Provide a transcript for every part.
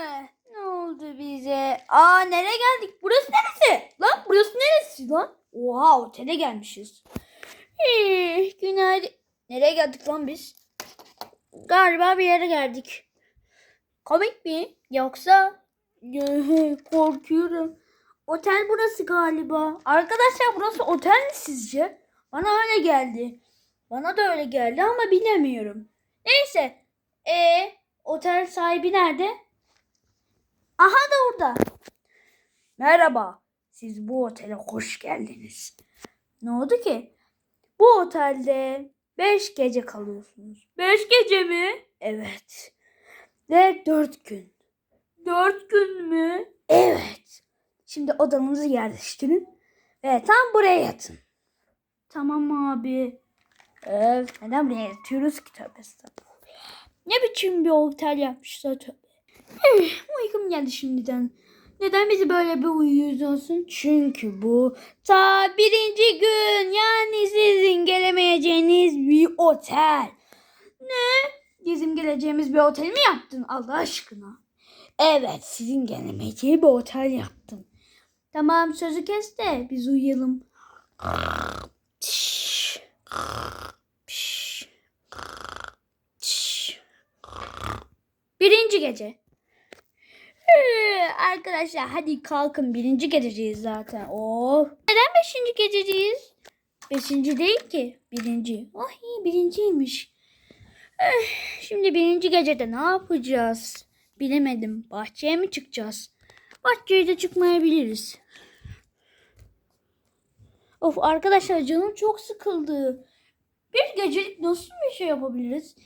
Ne oldu bize? Aa nereye geldik? Burası neresi? Lan burası neresi lan? Oha otele gelmişiz. Ee, günaydın. Nereye geldik lan biz? Galiba bir yere geldik. Komik mi? Yoksa korkuyorum. Otel burası galiba. Arkadaşlar burası otel mi sizce? Bana öyle geldi. Bana da öyle geldi ama bilemiyorum. Neyse. E otel sahibi nerede? Aha da orada. Merhaba. Siz bu otele hoş geldiniz. Ne oldu ki? Bu otelde 5 gece kalıyorsunuz. 5 gece mi? Evet. Ve 4 gün. 4 gün mü? Evet. Şimdi odanızı yerleştirin ve tam buraya yatın. Tamam abi. Evet. Neden buraya yatıyoruz ki tövbe. Ne biçim bir otel yapmışlar Uykum geldi şimdiden. Neden bizi böyle bir uyuyorsun? Çünkü bu ta birinci gün yani sizin gelemeyeceğiniz bir otel. Ne? Bizim geleceğimiz bir otel mi yaptın Allah aşkına? Evet sizin gelemeyeceği bir otel yaptım. Tamam sözü kes de biz uyuyalım. Birinci gece. Arkadaşlar hadi kalkın birinci gececeğiz zaten. Oh. Neden beşinci gececeğiz? Beşinci değil ki. Birinci. Oh iyi birinciymiş. Eh, şimdi birinci gecede ne yapacağız? Bilemedim. Bahçeye mi çıkacağız? Bahçeye de çıkmayabiliriz. Of arkadaşlar canım çok sıkıldı. Bir gecelik nasıl bir şey yapabiliriz?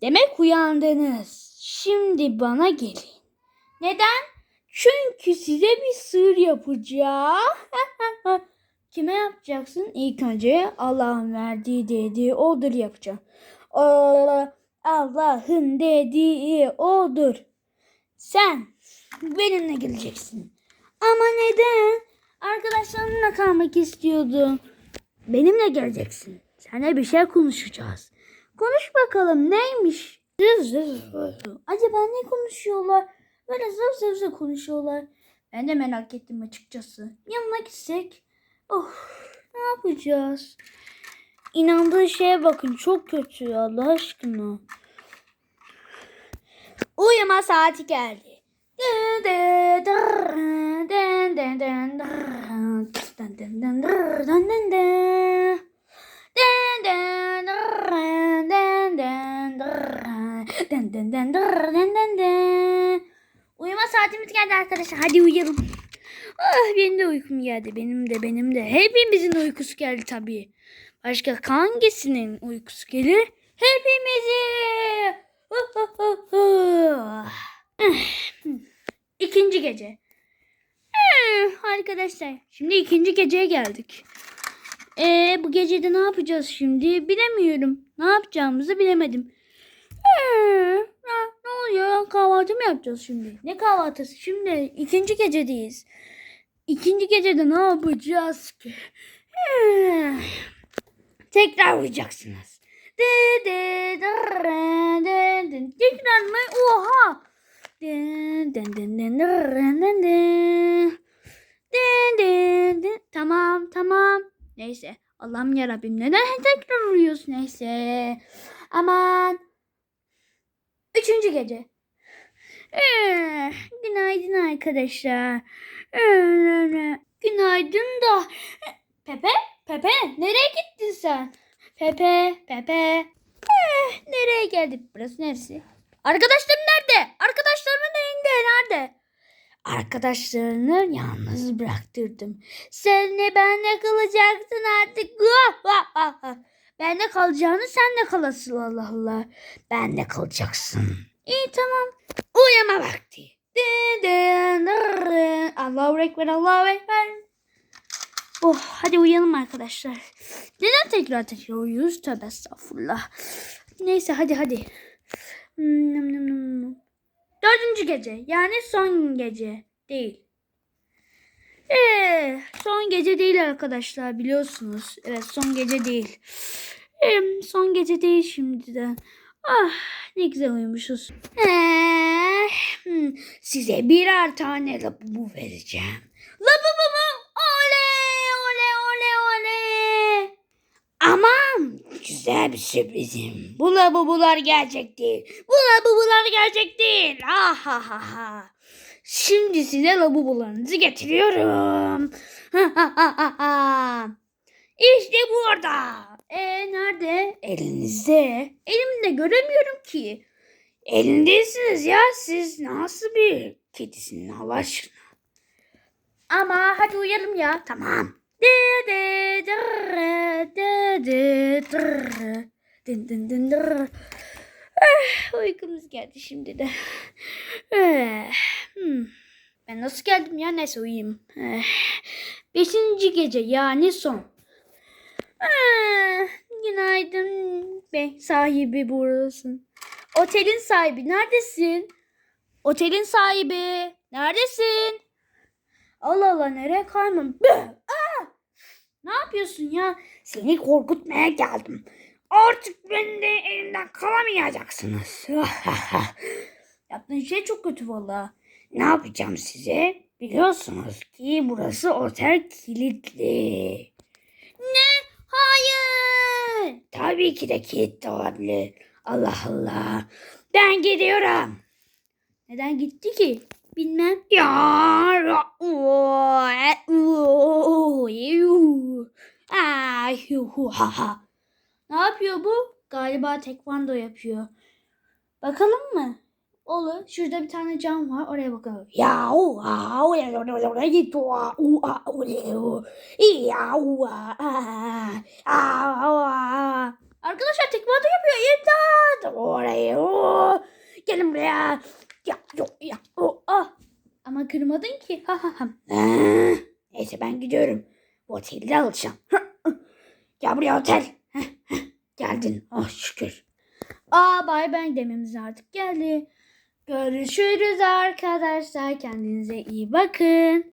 Demek uyandınız. Şimdi bana gelin. Neden? Çünkü size bir sır yapacağım. Kime yapacaksın? İlk önce Allah'ın verdiği dediği odur yapacağım. Allah- Allah'ın dediği odur. Sen benimle geleceksin. Ama neden? Arkadaşlarımla kalmak istiyordum. Benimle geleceksin. Seninle bir şey konuşacağız. Konuş bakalım neymiş? Acaba ne konuşuyorlar? Böyle zır zır zır konuşuyorlar. Ben de merak ettim açıkçası. Yanına gitsek. Oh ne yapacağız? İnandığı şeye bakın çok kötü Allah aşkına. Uyuma saati geldi. Uyuma saatimiz geldi arkadaşlar. Hadi uyuyalım. Ah benim de uykum geldi. Benim de benim de. Hepimizin uykusu geldi tabii. Başka hangisinin uykusu gelir? Hepimizin. İkinci gece. Eh, Arkadaşlar şimdi ikinci geceye geldik. Ee, bu gecede ne yapacağız şimdi? Bilemiyorum. Ne yapacağımızı bilemedim. Ee, oluyor? Kahvaltı mı yapacağız şimdi? Ne kahvaltısı? Şimdi ikinci gecedeyiz. İkinci gecede ne yapacağız ki? Tekrar uyuyacaksınız. Tekrar mı? Oha! Tamam tamam. Neyse. Allah'ım yarabbim neden tekrar uyuyorsun? Neyse. Aman. Üçüncü gece. Ee, günaydın arkadaşlar. Ee, günaydın da. Pepe, Pepe nereye gittin sen? Pepe, Pepe. Eh, nereye geldik? Burası neresi? Arkadaşlarım nerede? Arkadaşlarımın elinde nerede? Arkadaşlarını yalnız bıraktırdım. Sen ne benle kalacaksın artık. Benle kalacağını sen de kalasın Allah Allah. Benle kalacaksın. İyi tamam. Uyuma vakti. Allahu Ekber, Allahu Ekber. Oh, hadi uyanalım arkadaşlar. Neden tekrar tekrar uyuyoruz? Tövbe estağfurullah. Neyse hadi hadi. Hmm. Dördüncü gece. Yani son gece. Değil. Ee, son gece değil arkadaşlar biliyorsunuz. Evet son gece değil. Ee, son gece değil şimdiden. Ah ne güzel uyumuşuz. Hmm, size birer tane labubu vereceğim. Labubu mu? Oley oley oley oley. Aman güzel bir sürprizim. Bu labubular gerçek değil. Bu labubular gerçek değil. Ha ha ha ha. Şimdi size labubularınızı getiriyorum. Ha ha ha ha. İşte burada. E nerede? Elinizde. Elimde göremiyorum ki. Elindesiniz ya siz nasıl bir kedisinin Allah aşkına. Ama hadi uyuyalım ya. Tamam. Din din din dırrı. Eh, uykumuz geldi şimdi de. Eh, hmm. Ben nasıl geldim ya neyse uyuyayım. Eh, beşinci gece yani son. Günaydın be sahibi burasın. Otelin sahibi neredesin? Otelin sahibi neredesin? Allah Allah nereye kaymam? Aa! Ne yapıyorsun ya? Seni korkutmaya geldim. Artık beni de elimden kalamayacaksınız. Yaptığın şey çok kötü valla. Ne yapacağım size? Biliyorsunuz ki burası otel kilitli. Ne? Hayır. Tabii ki de kilitli olabilir. Allah Allah. Ben gidiyorum. Neden gitti ki? Bilmem. Ya. Ne yapıyor bu? Galiba tekvando yapıyor. Bakalım mı? Olur. Şurada bir tane cam var. Oraya bakalım. Ya u a u ya u ya u a u a u ya u a a Arkadaşlar tekvando yapıyor. İmdat. Oraya u. Gelin buraya. Ya yok ya. O, ah. Ama kırmadın ki. Ha ha ha. Neyse ben gidiyorum. Bu otelde alacağım. Gel buraya otel. Geldin. Oh şükür. Aa bay ben dememiz artık geldi. Görüşürüz arkadaşlar. Kendinize iyi bakın.